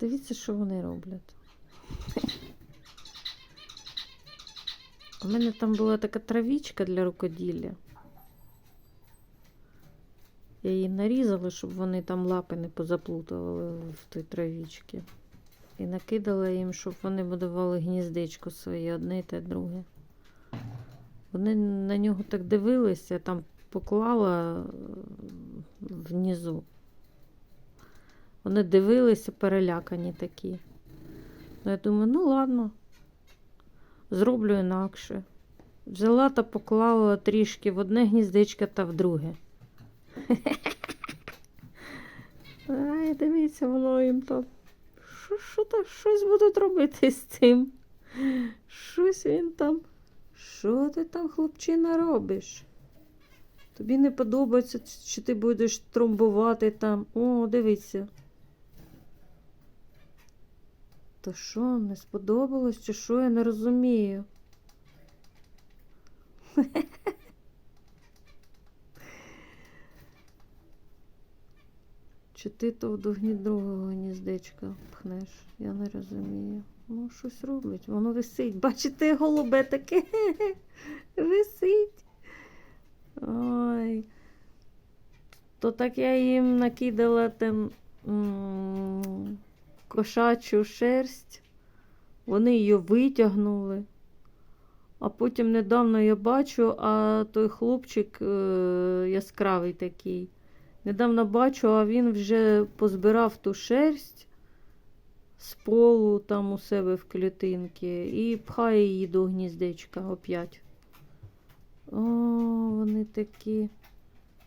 Дивіться, що вони роблять. У мене там була така травічка для рукоділля. Я її нарізала, щоб вони там лапи не позаплутували в той травічці. І накидала їм, щоб вони будували гніздечко своє, одне та друге. Вони на нього так дивилися, там поклала е, внизу. Вони дивилися, перелякані такі. Ну, я думаю, ну ладно, зроблю інакше. Взяла та поклала трішки в одне гніздечко та в друге. Ай, дивіться, воно їм там. Що, що там, щось будуть робити з цим? Щось він там. Що ти там, хлопчина, робиш? Тобі не подобається, чи ти будеш тромбувати там. О, дивіться. То що, не сподобалось, чи що, я не розумію. Чи ти то до гні- другого гніздечка пхнеш? Я не розумію. Ну, щось роблять. Воно висить. Бачите, голубе таке висить. Ой. То так я їм накидала там кошачу шерсть. Вони її витягнули. А потім недавно я бачу, а той хлопчик е, яскравий такий. Недавно бачу, а він вже позбирав ту шерсть з полу там у себе в клітинки і пхає її до гніздечка опять. О, вони такі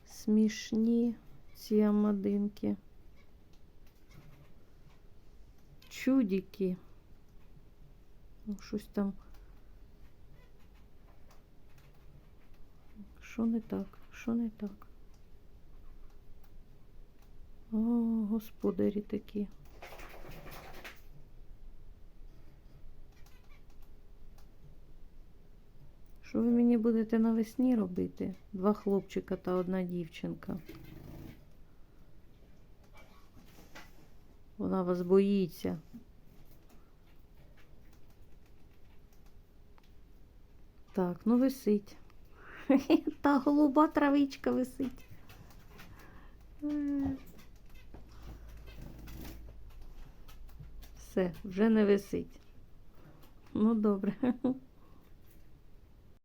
смішні, ці амадинки. Чудики. Ну, щось там. Що не так? Що не так? О, господарі такі. Що ви мені будете навесні робити? Два хлопчика та одна дівчинка. Вона вас боїться. Так, ну висить. Та голуба травичка висить. Е. Все, вже не висить. Ну добре.